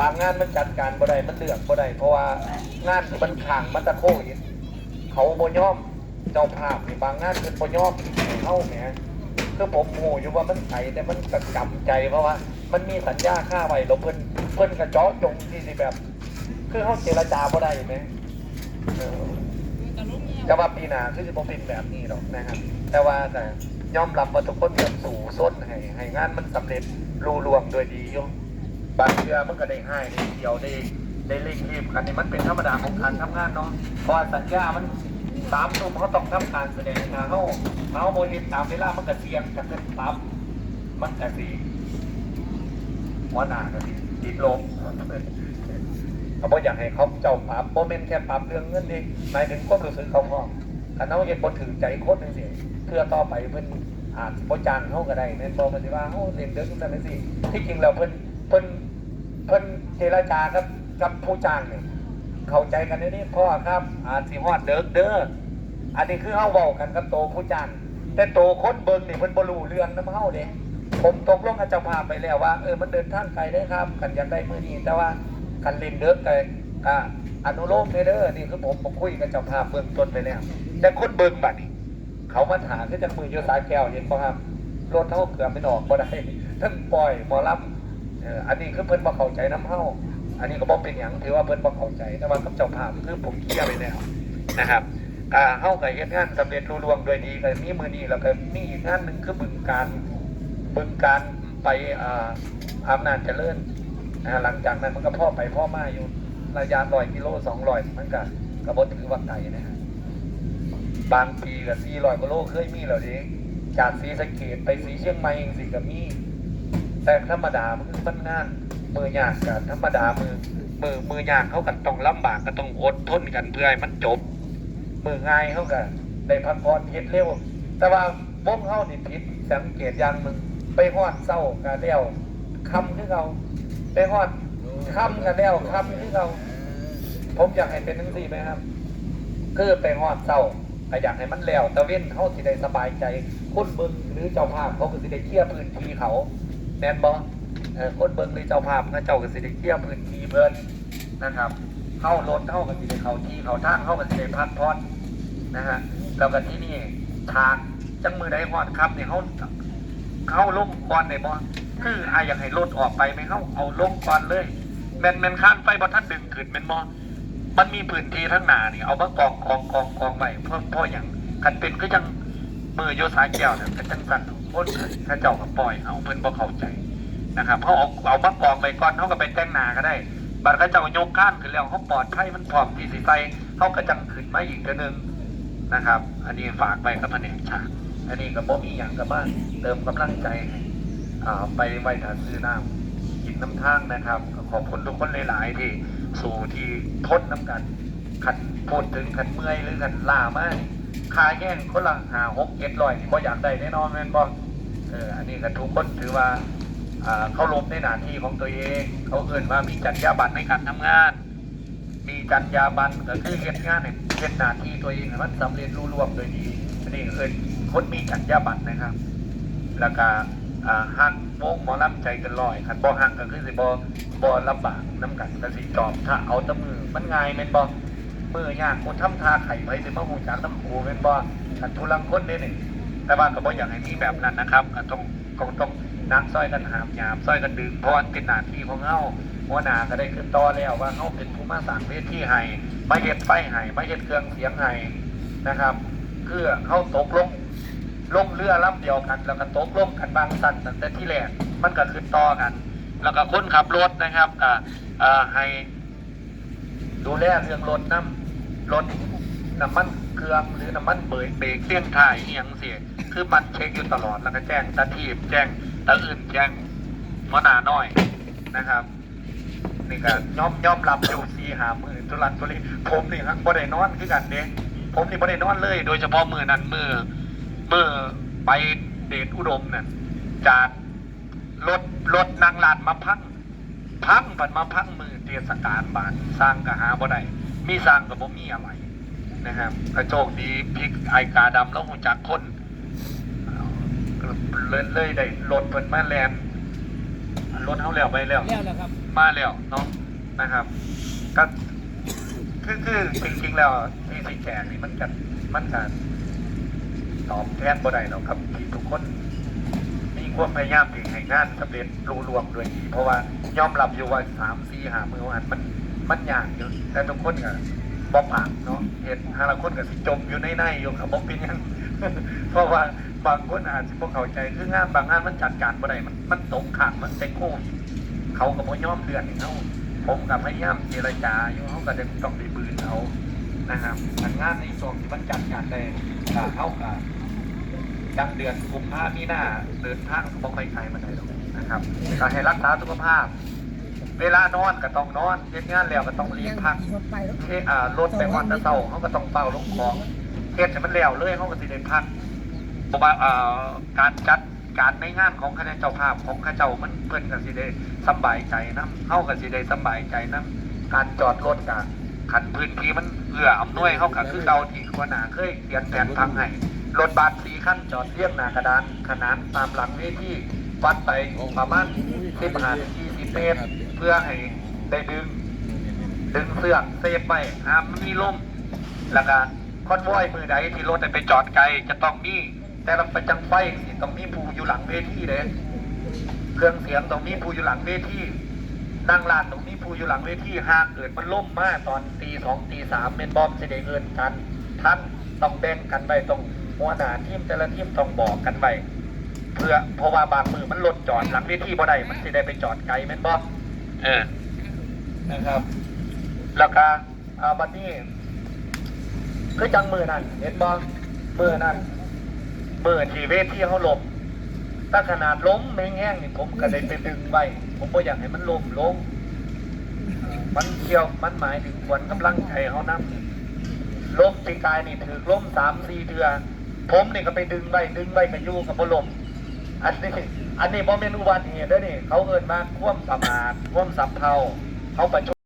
บางงานมันจัดการบ่ได้มันเลือกบ่ได้เพราะว่างานมันข่างมันตะโควิดเขาบ่ยอมเจ้าภาพนี่บางงานเพิ่นบ่ยอมให้าแหมคือผมโหอยู่ว่ามันไผแต่มันก็จำใจเพราะว่า มันมีสัญญาค่าไว้แล้วเพิ่นเพิ่นก็เจาะจงที่สิแบบ คือเฮาเจรจาบ่ได้แหมเออจะว่าปีหน้าคือจะบ่เป็นแบบนี้หรอกนะครับ แต่ว่าแต่ยอมรับว่าทุกคนเตรียมสู่ส้นให้ให้งานมันสำเร็จรูล่วงโดยดียู่ บางเทื่อมันก็ได้ให้ได้เดียวได้ได้เร่งรีบกันนี่มันเป็นธรรมดาของการทำงานเนาะเพราะว่าสัญญามันสามทุ่มเขาต้องทำการแสดงนะเขาเขาโมเห็นตามเวลามันก็เสี่ยงจะเกินปรับมันแต่สีหัวหน้าก็สิติดลมเขาบอกอยากให้เขาเจ้าปรับโมเมนต์แค่ปรับเรื่องเงินเองหมายถึงความรู้สึกเขาพ่อถ้าเขาเห็นบนถือใจโคนหนึ่งสิเพื่อต่อไปเพิ่นอาจบจ้างเขาก็ได้แม่นบอกมันสิว่าเขาเรียนเดือนทุกนั้นสิที่จริงแล้วเพิ่นเพิ่น เพิ่นเจรจากับกับผู้จ้างเนี่ยเข้าใจกันในนี้พ่อครับอาจสิฮอดเด้อเด้ออันนี้คือเฮาเว้ากันกับโตผู้จ้างแต่โตคนเบิ่งนี่เพิ่นบ่รู้เรื่องนำเฮาเด้ผมตกลงกับเจ้าภาพไปแล้วว่าเออมันเดินทางไกลได้ครับกันอยากได้มื้อนี้แต่ว่าคันเล่นเด้อแต่ก็อนุโลมเด้อนี่คือผมผมคุยกับเจ้าภาพเบื้องต้นไปแล้วแต่คนเบิ่งบัดนี้เขามาถามคือจังมือโยสายแก้วเห็นป่ะครับรถเท่าเกือบไม่ออกบ่ได้ทั้งปล่อยหมอลำเอันนี้คือเพิ่นบ่เข้าใจน้ำเฮาอันนี้ก็บ่เป็นหยังถือว่าเพิ่นบ่เข้าใจแต่ว่ากับเจ้าภาพคือผมเคลียร์ไปแล้วนะครับอ่าเฮาก็เฮ็ดงานสำเร็จรุ่ล่วงโดยดีก็มีมือนี้แล้วก็มีอีกงานหนึ่งคือบึงการบึงการไปอ่าอำนาจเจริญนะฮะหลังจากนั้นมันก็พ่อไปพ่อมาอยู่ระยะร้อยกิโลสองร้อยมันก็กระบดถือว่าไกลนะฮะบางปีก็สี่ร้อยกิโลเคยมีแล้วดิจากสีสะเกดไปสีเชียงใหม่เองสิก็มี แต่ธรรมดามันคือมันงานมือยากกันธรรมดามือมือมือยากเขากันต้องลำบากก็ต้องอดทนกันเพื่อให้มันจบ มือง่ายเขาก็ได้พักผ่อนเฮ็ดเร็ว แต่ว่าวงเขานี่ผิดสังเกตอย่างหนึ่งไปฮอดเศร้ากันแล้วคำคือเราไปฮอดคำกันแล้วคำคือเราผมอยากให้เป็นทั้งสี่ไหมครับคือไปฮอดเศร้าก็อยากให้มันแล้วตะเว้นเขาสิได้สบายใจคนเบิ่งหรือเจ้าภาพเขาก็สิได้เคลียร์พื้นที่เขา แน่นบ่เออคนเบิงหรือเจ้าภาพเขาเจ้าก็สิได้เคลียร์พื้นที่เพิ่นนะครับเข้ารถเข้าก็สิได้เขาที่เขาทางเข้าก็สิได้พักผ่อนนะฮะแล้วก็ที่นี่ฉากจังมือใดฮอดครับเนี่ยเขาเขาลงก่อนเนี่ยบ่คืออายอยากให้รถออกไปไหมเขาเอาลงก่อนเลยแมนแมนข้านไฟบ่ท่านดึงขึ้นแมนบ่มันมีพื้นที่ทั้งหนานี่เอามากองกองกองกองไว้เพื่อเพ่ออย่างคันเป็นก็ยังมือโยสายแก้วเนี่ยก็จังสั่น พ้นถ้าเจ้าก็ปล่อยเอาเพิ่นบ่เข้าใจนะครับเขาเอาเอามากองไว้ก่อนเขาก็ไปแต่งหนาก็ได้บัดเขาเจ้ายกข้านขึ้นแล้วเขาปลอดภัยมันพร้อมที่สิใส่เขาก็จังขึ้นมาอีกเทื่อนึงนะครับ อันนี้ฝากไปกับแผนกฉากอันนี้ก็บ่มีอย่างกับบ้านเติมกำลังใจให้อ่าไปไหว้ทานซื้อน้ำกินน้ำทางนะครับ ขอบคุณทุกคนหลาย ๆ ที่สู่ที่ทนน้ำกันขันพูดถึงขันเมื่อยหรือขันล่ามาก คาแย่งคนละหาหกเจ็ดร้อยนี่บ่อยากได้แน่นอนแม่นบ่เอออันนี้ก็ทุกคนถือว่าอ่าเขาลบในหน้าที่ของตัวเอง เขาเอื่นว่ามีจรรยาบรรณในการทำงาน มีจรรยาบรรณก็คือเฮ็ดงานเนี่ยเฮ็ดหน้าที่ตัวเองมันสำเร็จรุ่ร่วงโดยดีอันนี้ก็คือคนมีจรรยาบรรณนะครับ แล้วก็อ่าหักวงหมอลำใจกันลอยคันบ่หักก็คือสิบ่บ่ลำบากน้ำกันก็สิจอบถ้าเอาตะมือมันง่ายแม่นบ่ เมื่อยากคนทำทาไข่ไปสิมาฮู้จักน้ำคูแม่นบ่คันทุลังคนเด้นี่แต่ว่าก็บ่อยากให้มีแบบนั้นนะครับก็ต้องก็ต้องนักซอยกันหามยามซอยกันดึงเพราะเป็นหน้าที่ของเฮาหัวหน้าก็ได้ขึ้นต่อแล้วว่าเขาเป็นผู้มาสั่งเวทีให้มาเฮ็ดไฟให้มาเฮ็ดเครื่องเสียงให้นะครับเพื่อเขาตกลงลงเรือลำเดียวกัน แล้วก็ตกลงกันบางสั้นตั้งแต่ที่แรกมันก็ขึ้นต่อกัน แล้วก็คนขับรถนะครับก็ให้ดูแลเรื่องรถน้ำ รถน้ำมันเครื่องหรือน้ำมันเบรกเบรกเตี้ยงถ่ายอหย่างเสียคือมันเช็คอยู่ตลอดแล้วก็แจ้งตาทีบแจ้งตาอื่นแจ้งหัวหน้าน้อยนะครับนี่ก็ย่อมย่อมรับอยู่ซีหามือทุลันทุเลผมนี่ครับบ่ได้นอนคือกันเด้ผมนี่บ่ได้นอนเลย โดยเฉพาะมือนั้นมือมือไปเดชอุดมเนี่ยจากรถรถนางลานมาพังพังบัดมาพังมือเทศกาลบานสร้างก็หาบ่ได้ มีสร้างก็บ่มีอะไรนะครับกระโจกดีพลิกไอกาดำแล้วหูจักคนเลยเลยได้รถเพิ่นมาแลนรถเฮาแล้วไปแล้วแล้วนะครับ มาแล้วเนาะนะครับก็คือคือจริงๆแล้วที่สิแจกนี่มันกันมันกันตอบแทนบ่ได้หรอกครับที่ทุกคนมีความพยายามที่ให้งานสำเร็จรูรวมด้วยดีเพราะว่ายอมรับอยู่ว่าสามสี่หามือวันมัน มันยากอยู่แต่ทุกคนก็บ่ปากเนาะเห็นหาละคนก็สิจมอยู่ในในๆอยู่กับบ่เป็นหยังเพราะว่าบางคนอาจจะบ่เข้าใจคืองานบางงานมันจัดการบ่ได้มันมันตกขังมันเป็นโควิดเขาก็บ่ยอมเดือนให้เขาผมกับพยายามเจรจาอยู่เขาก็จะต้องไปบืนเขานะครับทางงานในช่วงที่มันจัดการได้ก็เขาก็จังเดือนกุมภามีนาเดินทางก็บ่ค่อยไกลมาได้หรอกนะครับก็ให้รักษาสุขภาพ เวลานอนก็ต้องนอนเฮ็ดงานแล้วก็ต้องรีบพักรถไปแล้วเทอ่ารถไปวันตะเต้าเขาก็ต้องเป่าลงของเฮ็ดให้มันแล้วเลยเขาก็สิได้พักเพราะว่าอ่าการจัดการในงานของคณะเจ้าภาพของข้าเจ้ามันเพิ่นก็สิได้สำบายใจนํเฮาก็สิได้สำบายใจนํการจอดรถก็คันพื้นที่มันเอื้ออำนวยเฮาก็คือเก่าที่หัวหน้าเคยเขียนแผนพังให้รถบัสสี่คันจอดเรียงหน้ากระดานขนานตามหลังเวทีวัดไปประมาณ10หา20เมตร เพื่อให้ได้ดึง ดึงเสื้อกเซฟไปห้ามมันมีลมแล้วก็คอนวอยมือใดที่รถไปจอดไกลจะต้องมี แต่ละประจังไฟสิต้องมีผู้อยู่หลังเวทีเลยเครื่องเสียงต้องมีผู้อยู่หลังเวทีนั่งลานต้องมีผู้อยู่หลังเวทีหากเกิดมันล่มมากตอนตีสองตีสามเมนบอมจะได้เงินกันท่านต้องแบ่งกันไปต้องหัวหน้าทีมแต่ละทีมต้องบอกกันไปเพื่อเพราะว่าบางมือมันรถจอดหลังเวทีบ่ได้มันจะได้ไปจอดไกลเมนบอม เออนะครับแล้วก็อ่าบัดนี้คือจังมือนั่นเห็นบ่มือนั่นมือที่เวทที่เขาหลมถ้าขนาดล้มแม่งแห้งนี่ผมก็เลยไปดึงไว้ผมบ่อยากให้มันล้มลงมันเกี่ยวมันหมายถึงควรกำลังใจเขานำล้มปีกายนี่ถือล้มสามสี่เดือนผมนี่ก็ไปดึงไว้ดึงไว้กับยู่กับบลม อันนี้อันนี้โมเม่นอุบัติเหตุด้วยนี่ เขาเอินมาคว่ำสมาดคว่ำสัมเพาเขาประชุม